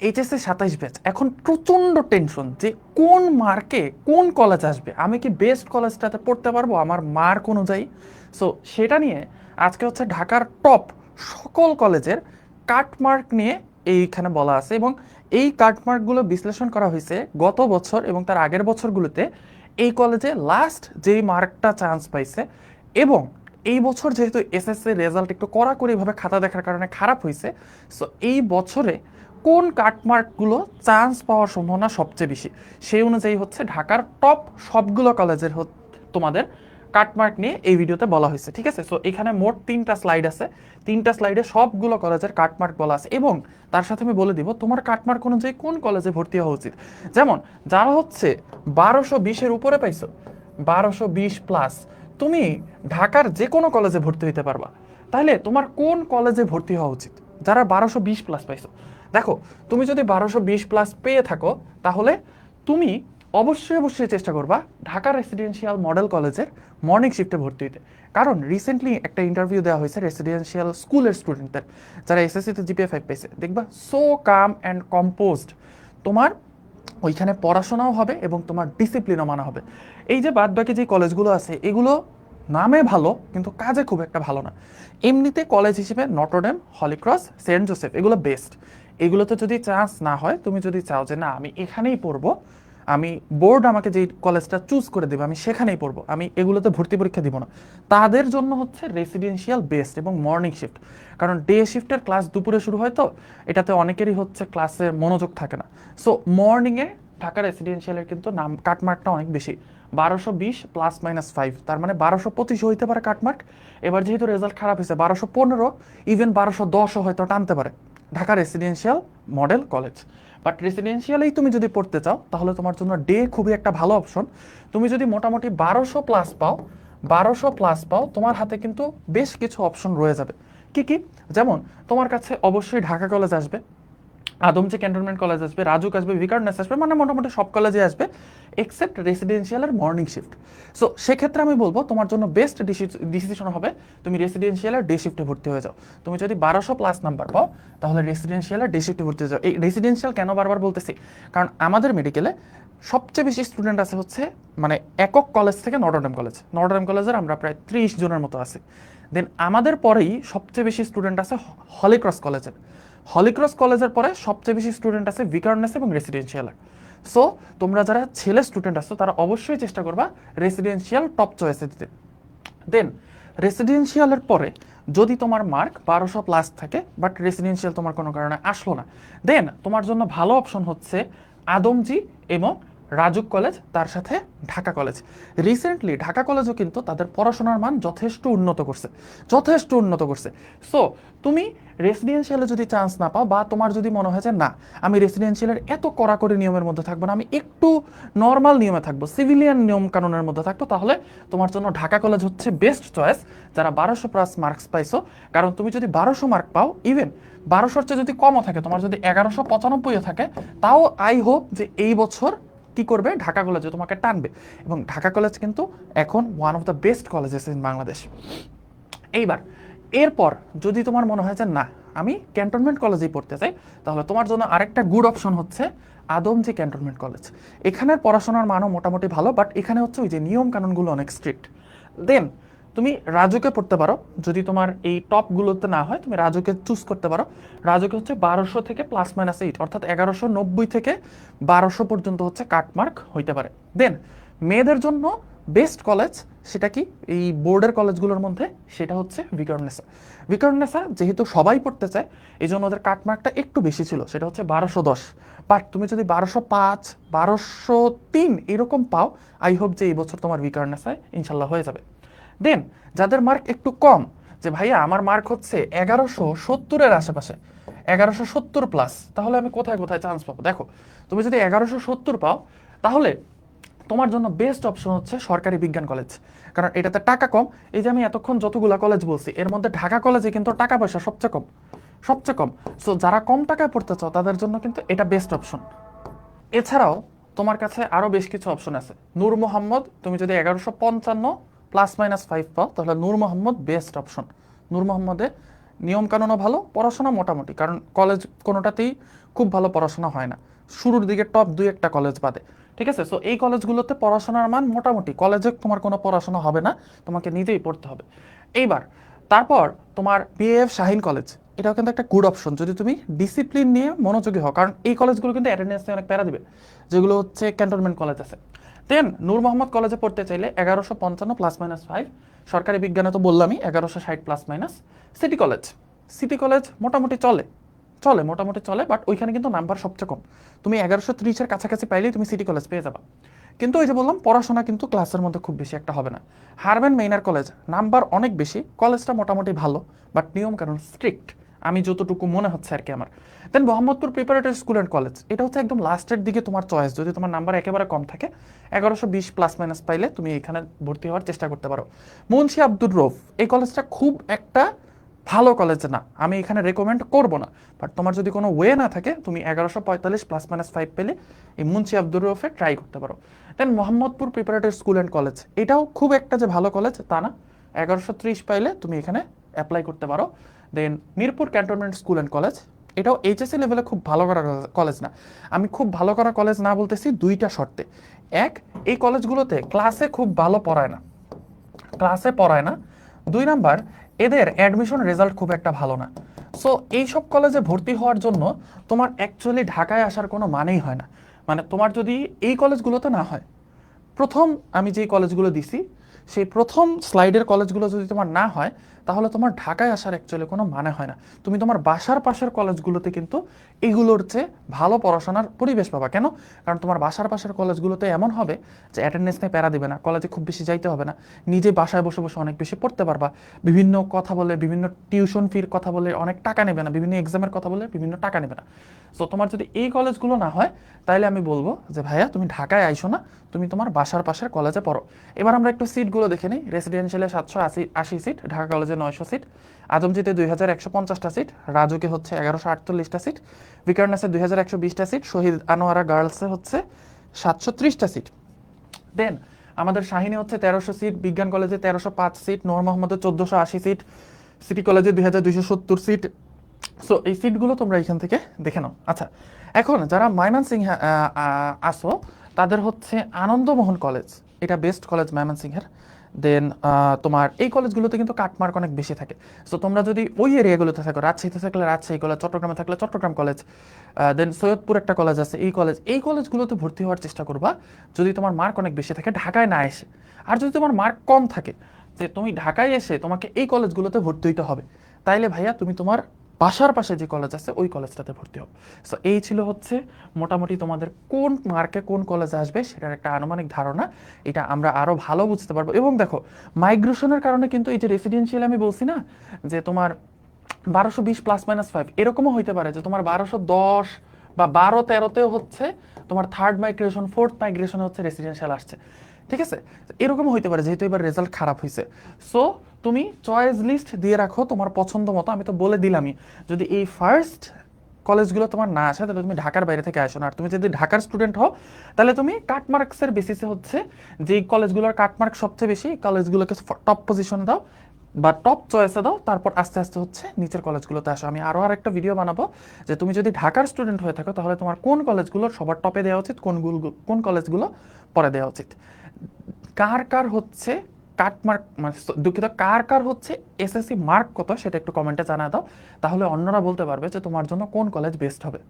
HSC সাতাইশ batch এখন প্রচণ্ড টেনশন যে কোন মার্কে কোন কলেজ আসবে? আমি কি বেস্ট কলেজটাতে পড়তে পারব? আমার মার্ক অনুযায়ী। সো সেটা নিয়ে আজকে হচ্ছে ঢাকার টপ সকল কলেজের কাটমার্ক নিয়ে এইখানে বলা আছে এবং এই কাটমার্কগুলো বিশ্লেষণ করা হয়েছে গত বছর এবং তার আগের বছরগুলোতে এই কলেজে লাস্ট যেই মার্কটা চান্স পাইছে এবং এই বছর যেহেতু এসএসসি রেজাল্ট একটু কড়াকড়িভাবে খাতা দেখার কারণে খারাপ হয়েছে সো এই বছরে কোন কাটমার্কগুলো চান্স পাওয়ার সম্ভাবনা সবচেয়ে বেশি? সেই অনুযায়ী হচ্ছে ঢাকার টপ সবগুলো কলেজের তোমাদের কাটমার্ক নিয়ে এই ভিডিওতে বলা হয়েছে, ঠিক আছে? সো এখানে মোট তিনটা স্লাইড আছে। তিনটা স্লাইডে সবগুলো কলেজের কাটমার্ক বলা আছে এবং তার সাথে আমি বলে দিব তোমার কাটমার্ক অনুযায়ী কোন কলেজে ভর্তি হওয়া উচিত। যেমন, যারা হচ্ছে বারোশো বিশের উপরে পাইছো, বারোশো বিশ প্লাস তুমি ঢাকার যে কোনো কলেজে ভর্তি হইতে পারবা। তাহলে তোমার কোন কলেজে ভর্তি হওয়া উচিত? যারা বারোশো বিশ প্লাস পাইছো। দেখো, তুমি যদি বারোশো বিশ প্লাস পেয়ে থাকো, তাহলে তুমি অবশ্যই অবশ্যই চেষ্টা করবা ঢাকা রেসিডেন্সিয়াল মডেল কলেজের মর্নিং শিফটে ভর্তি হইতে। কারণ রিসেন্টলি একটা ইন্টারভিউ দেওয়া হয়েছে রেসিডেন্সিয়াল স্কুলের স্টুডেন্টদের যারা এসএসসিতে জিপিএ ফাইভ পেয়েছে দেখবা সো কাম অ্যান্ড কম্পোজড তোমার ওইখানে পড়াশোনাও হবে এবং তোমার ডিসিপ্লিনও মানা হবে। এই যে বাদ বাকি যে কলেজগুলো আছে, এগুলো নামে ভালো, কিন্তু কাজে খুব একটা ভালো না। এমনিতে কলেজ হিসেবে Notre Dame Holy Cross saint Joseph এগুলো বেস্ট এগুলোতে যদি চান্স না হয়, তুমি যদি চাও যে না, আমি এখানেই পড়ব, আমি বোর্ড আমাকে যেই কলেজটা চুজ করে দেবে, আমি সেখানেই পড়ব, আমি এগুলোতে ভর্তি পরীক্ষা দিব না। তাদের জন্য হচ্ছে রেসিডেন্সিয়াল বেস্ট এবং মর্নিং শিফট কারণ ডে শিফটের ক্লাস দুপুরে শুরু হয় তো, এটাতে অনেকেরই হচ্ছে ক্লাসে মনোযোগ থাকে না। সো মর্নিংয়ে ঢাকা রেসিডেন্সিয়ালের কিন্তু নাম, কাটমার্কটা অনেক বেশি। বারোশো বিশ প্লাস মাইনাস ফাইভ তার মানে বারোশো পঁচিশ হইতে পারে কাটমার্ক। এবার যেহেতু রেজাল্ট খারাপ হয়েছে, বারোশো পনেরো ইভেন বারোশো দশও হয়তো টানতে পারে। Dhaka residential model college but রেসিডেন্সিয়ালেই তুমি যদি পড়তে চাও, তাহলে তোমার জন্য ডে খুবই একটা ভালো অপশন তুমি যদি মোটামুটি বারোশো প্লাস পাও, বারোশো প্লাস পাও, তোমার হাতে কিন্তু বেশ কিছু অপশন রয়ে যাবে। কি কি? যেমন, তোমার কাছে অবশ্যই ঢাকা কলেজ আসবে। আদমজি ক্যান্টনমেন্ট কলেজ আসবে, রাজুক আসবে ভিকারনেস আসবে মানে মোটামুটি সব কলেজে আসবে এক্সেপ্ট রেসিডেন্সিয়াল আর মর্নিং শিফট সো সেক্ষেত্রে আমি বলব, তোমার জন্য বেস্ট ডিসিশন হবে, তুমি রেসিডেন্সিয়ালের ডে শিফটে ভর্তি হয়ে যাও। তুমি যদি বারোশো প্লাস নাম্বার পাও, তাহলে রেসিডেন্সিয়ালের ডে শিফটে ভর্তি হয়ে যাও। এই রেসিডেন্সিয়াল কেন বারবার বলতেছি? কারণ আমাদের মেডিকেলে সবচেয়ে বেশি স্টুডেন্ট আছে হচ্ছে মানে একক কলেজ থেকে নটরডেম কলেজ নটরডেম কলেজের আমরা প্রায় ত্রিশ জনের মতো আছি। দেন আমাদের পরেই সবচেয়ে বেশি স্টুডেন্ট আছে হলিক্রস কলেজের হলিক্রস কলেজের পরে সবচেয়ে বেশি স্টুডেন্ট আছে ভিকারনেস এবং রেসিডেন্সিয়াল সো তোমরা যারা ছেলে স্টুডেন্ট আছো, তারা অবশ্যই চেষ্টা করবা রেসিডেন্সিয়াল টপ চয়েসে দিতে। দেন রেসিডেন্সিয়ালের পরে যদি তোমার মার্ক বারোশো প্লাস থাকে বাট রেসিডেন্সিয়াল তোমার কোনো কারণে আসলো না। দেন তোমার জন্য ভালো অপশন হচ্ছে আদমজি এবং রাজুক কলেজ, তার সাথে ঢাকা কলেজ। রিসেন্টলি ঢাকা কলেজও কিন্তু তাদের পড়াশোনার মান যথেষ্ট উন্নত করছে। যথেষ্ট উন্নত করছে। সো তুমি রেসিডেন্সিয়ালে যদি চান্স না পাও বা তোমার যদি মনে হয় যে না, আমি রেসিডেন্সিয়ালের এত কড়াকড়ি নিয়মের মধ্যে থাকব না, আমি একটু নর্মাল নিয়মে থাকব সিভিলিয়ান নিয়ম কানুনের মধ্যে থাকব, তাহলে তোমার জন্য ঢাকা কলেজ হচ্ছে বেস্ট চয়েস যারা বারোশো প্লাস মার্কস পাইছো। কারণ তুমি যদি বারোশো মার্ক পাও ইভেন বারোশোর চেয়ে যদি কমও থাকে, তোমার যদি এগারোশো পঁচানব্বইও থাকে, তাও আই হোপ যে এই বছর কি করবে? ঢাকা কলেজে তোমাকে টানবে। এবং ঢাকা কলেজ কিন্তু এখন one of the best colleges in Bangladesh. এইবার, এরপর যদি তোমার মনে হয় যে, না, আমি ক্যান্টনমেন্ট কলেজেই পড়তে চাই, তাহলে তোমার জন্য আরেকটা গুড অপশন হচ্ছে আদমজি ক্যান্টনমেন্ট কলেজ এখানের পড়াশোনার মানও মোটামুটি ভালো বাট এখানে হচ্ছে ওই যে নিয়ম কানুনগুলো অনেক স্ট্রিক্ট দেন তুমি রাজুকে পড়তে পারো। যদি তোমার এই টপগুলোতে না হয়, তুমি রাজুকে চুজ করতে পারো। রাজুকে হচ্ছে বারোশো থেকে প্লাস মাইনাস এইট অর্থাৎ এগারোশো নব্বই থেকে বারোশো পর্যন্ত হচ্ছে কাটমার্ক হইতে পারে। দেন মেয়েদের জন্য বেস্ট কলেজ সেটা কি? এই বোর্ডের কলেজগুলোর মধ্যে সেটা হচ্ছে ভিকারনেসা ভিকারনেসা যেহেতু সবাই পড়তে চায় এই জন্য ওদের কাটমার্কটা একটু বেশি ছিল, সেটা হচ্ছে বারোশো দশ। বাট তুমি যদি বারোশো পাঁচ, বারোশো তিন এরকম পাও আই হোপ যে এই বছর তোমার ভিকারনেসায় ইনশাল্লাহ হয়ে যাবে। দেন যাদের মার্ক একটু কম, যে ভাইয়া আমার মার্ক হচ্ছে এগারোশো সত্তরের আশেপাশে, এগারোশো সত্তর প্লাস তাহলে আমি কোথায় কোথায় চান্স পাবো? দেখো, তুমি যদি এগারোশো সত্তর পাও, তাহলে তোমার জন্য বেস্ট অপশন হচ্ছে সরকারি বিজ্ঞান কলেজ কারণ এটাতে টাকা কম, এই যে আমি এতক্ষণ যতগুলা কলেজ বলছি, এর মধ্যে ঢাকা কলেজে কিন্তু টাকা পয়সা সবচেয়ে কম সবচেয়ে কম। সো যারা কম টাকায় পড়তে চাও, তাদের জন্য কিন্তু এটা বেস্ট অপশন এছাড়াও তোমার কাছে আরও বেশ কিছু অপশন আছে। নূর মোহাম্মদ, তুমি যদি এগারোশো পঞ্চান্ন প্লাস মাইনাস ফাইভ পাও, তাহলে নূর মোহাম্মদ বেস্ট অপশন নূর মোহাম্মদে নিয়মকানুনও ভালো, পড়াশোনা মোটামুটি, কারণ কলেজ কোনোটাতেই খুব ভালো পড়াশোনা হয় না। শুরুর দিকে টপ দুই একটা কলেজ বাদে, ঠিক আছে? সো এই কলেজগুলোতে পড়াশোনার মান মোটামুটি কলেজে তোমার কোনো পড়াশোনা হবে না, তোমাকে নিজেই পড়তে হবে। এইবার, তারপর তোমার বিএফ শাহিন কলেজ এটাও কিন্তু একটা গুড অপশন যদি তুমি ডিসিপ্লিন নিয়ে মনোযোগী হও, কারণ এই কলেজগুলো কিন্তু অ্যাটেন্ডেন্স নিয়ে অনেক প্যারা দিবে, যেগুলো হচ্ছে ক্যান্টনমেন্ট কলেজ আছে। দেন নূর মোহাম্মদ কলেজে পড়তে চাইলে এগারোশো পঞ্চান্ন প্লাস মাইনাস ফাইভ সরকারি বিজ্ঞানে তো বললামই এগারোশো ষাট plus minus city college city college মোটামুটি চলে চলে, মোটামুটি চলে বাট ওইখানে কিন্তু নাম্বার সবচেয়ে কম। তুমি এগারোশো ত্রিশের কাছাকাছি পাইলেই তুমি সিটি কলেজ পেয়ে যাবা। কিন্তু ওই যে বললাম, পড়াশোনা কিন্তু ক্লাসের মধ্যে খুব বেশি একটা হবে না। হারবেন মেইনার কলেজ নাম্বার অনেক বেশি কলেজটা মোটামুটি ভালো বাট নিয়ম কারণ স্ট্রিক্ট আমি যতটুকু মনে হচ্ছে আর কি আমার। Then Mohammadpur preparatory school and college এটা হচ্ছে একদম লাস্টের দিকে তোমার চয়েস যদি তোমার নাম্বার একেবারে কম থাকে, এগারোশো বিশ প্লাস মাইনাস পাইলে তুমি এখানে ভর্তি হওয়ার চেষ্টা করতে পারো। মুন্সি আব্দুর রফ, এই কলেজটা খুব একটা ভালো কলেজ না। আমি এখানে রেকমেন্ড করব না। বাট তোমার যদি কোনো ওয়ে না থাকে, তুমি এগারোশো পঁয়তাল্লিশ প্লাস মাইনাস ফাইভ পেলে এই মুন্সি আব্দুর রফে ট্রাই করতে পারো। Then Mohammadpur preparatory school and college এটাও খুব একটা যে ভালো কলেজ তা না। এগারোশো ত্রিশ পাইলে তুমি এখানে অ্যাপ্লাই করতে পারো। Then Mirpur cantonment school and college এটাও এইচএসসি লেভেলে খুব ভালো করা কলেজ না। আমি খুব ভালো করা কলেজ না বলতেছি দুইটা শর্তে। এক, এই কলেজগুলোতে ক্লাসে খুব ভালো পড়ায় না। ক্লাসে পড়ায় না। দুই নাম্বার, এদের অ্যাডমিশন রেজাল্ট খুব একটা ভালো না। সো এইসব কলেজে ভর্তি হওয়ার জন্য তোমার অ্যাকচুয়ালি ঢাকায় আসার কোনো মানেই হয় না। মানে তোমার যদি এই কলেজগুলোতে না হয়, প্রথম আমি যেই কলেজগুলো দিছি, সেই প্রথম স্লাইডের কলেজগুলো যদি তোমার না হয় তাহলে তোমার ঢাকায় আসার অ্যাকচুয়ালি কোনো মানে হয় না। তুমি তোমার বাসার পাশের কলেজগুলোতে কিন্তু এগুলোর চেয়ে ভালো পড়াশোনার পরিবেশ পাবা। কেন? কারণ তোমার বাসার পাশের কলেজগুলোতে এমন হবে যে অ্যাটেন্ডেন্স নিয়ে প্যারা দিবে না কলেজে খুব বেশি যাইতে হবে না। নিজে বাসায় বসে বসে অনেক বেশি পড়তে পারবা। বিভিন্ন কথা বলে, বিভিন্ন টিউশন ফির কথা বলে অনেক টাকা নেবে না। বিভিন্ন এক্সামের কথা বলে বিভিন্ন টাকা নেবে না। সো তোমার যদি এই কলেজগুলো না হয় তাহলে আমি বলব যে ভাইয়া, তুমি ঢাকায় আইসো না, তুমি তোমার বাসার পাশের কলেজে পড়ো। এবার আমরা একটু সিটগুলো দেখে নিই। রেসিডেন্সিয়ালে সাতশো আশি আশি সিট ঢাকা কলেজে নয়শো সিট আদমজিতে দুই হাজার একশো পঞ্চাশটা সিট, রাজুকে হচ্ছে এগারোশো আটচল্লিশটা সিট বিকারনাসে দুই হাজার একশো বিশটা সিট, শহীদ আনোয়ারা গার্লসে হচ্ছে সাতশো ত্রিশটা সিট। দেন আমাদের শাহিনে হচ্ছে তেরোশো সিট, বিজ্ঞান কলেজে তেরোশো পাঁচ সিট, নোর মোহাম্মদে চোদ্দোশো আশি সিট, সিটি কলেজে দুই হাজার দুইশো সত্তর সিট। সো এই সিটগুলো তোমরা এখান থেকে দেখে নাও। আচ্ছা এখন যারা ময়মনসিংহ আসো, তাদের হচ্ছে আনন্দমোহন কলেজ। এটা বেস্ট কলেজ ময়মনসিংহের। দেন তোমার এই কলেজগুলোতে কিন্তু কাটমার্ক অনেক বেশি থাকে। সো তোমরা যদি ওই এরিয়াগুলোতে থাকো, রাজশাহীতে থাকলে রাজশাহী কলেজ, চট্টগ্রামে থাকলে চট্টগ্রাম কলেজ দেন সৈয়দপুর একটা কলেজ আছে, এই কলেজ, এই কলেজগুলোতে ভর্তি হওয়ার চেষ্টা করবা যদি তোমার মার্ক অনেক বেশি থাকে, ঢাকায় না এসে। আর যদি তোমার মার্ক কম থাকে, যে তুমি ঢাকায় এসে তোমাকে এই কলেজগুলোতে ভর্তি হইতে হবে, তাইলে ভাইয়া তুমি তোমার বাসার পাশে যে কলেজ আছে, ওই কলেজটাতে ভর্তি হোক সো এই ছিল হচ্ছে মোটামুটি তোমাদের কোন মার্কে কোন কলেজ আসবে সেটার একটা আনুমানিক ধারণা। এটা আমরা আরও ভালো বুঝতে পারব। এবং দেখো মাইগ্রেশনের কারণে কিন্তু এই যে রেসিডেন্সিয়াল আমি বলছি না, যে তোমার বারোশো বিশ প্লাস মাইনাস ফাইভ এরকমও হইতে পারে যে তোমার বারোশো দশ বা বারো তেরোতেও হচ্ছে তোমার থার্ড মাইগ্রেশন ফোর্থ মাইগ্রেশনে হচ্ছে রেসিডেন্সিয়াল আসছে। ঠিক আছে? এরকমও হইতে পারে, যেহেতু এবার রেজাল্ট খারাপ হয়েছে সো তুমি চয়েস লিস্ট দিয়ে রাখো তোমার পছন্দ মতো, আমি তো বলে দিলামই। যদি এই ফার্স্ট কলেজগুলো তোমার না আসে, তাহলে তুমি ঢাকার বাইরে থেকে আসো না। আর তুমি যদি ঢাকার স্টুডেন্ট হও, তাহলে তুমি কাটমার্কসের বেসিসে হচ্ছে যেই কলেজগুলোর কাটমার্ক সবচেয়ে বেশি কলেজগুলোকে টপ পজিশন দাও বা টপ চয়েসে দাও, তারপর আস্তে আস্তে হচ্ছে নিচের কলেজগুলোতে আসো। আমি আরও আরেকটা ভিডিও বানাবো যে তুমি যদি ঢাকার স্টুডেন্ট হয়ে থাকো, তাহলে তোমার কোন কলেজগুলো সবার টপে দেওয়া উচিত কোনগুলো কোন কলেজগুলো পরে দেওয়া উচিত? কার কার হচ্ছে কাট মার্ক মানে দুঃখিত, কার কার হচ্ছে এসএসসি মার্ক কত সেটা একটু কমেন্টে জানা দাও। তাহলে অন্যরা বলতে পারবে যে তোমার জন্য কোন কলেজ বেস্ট হবে।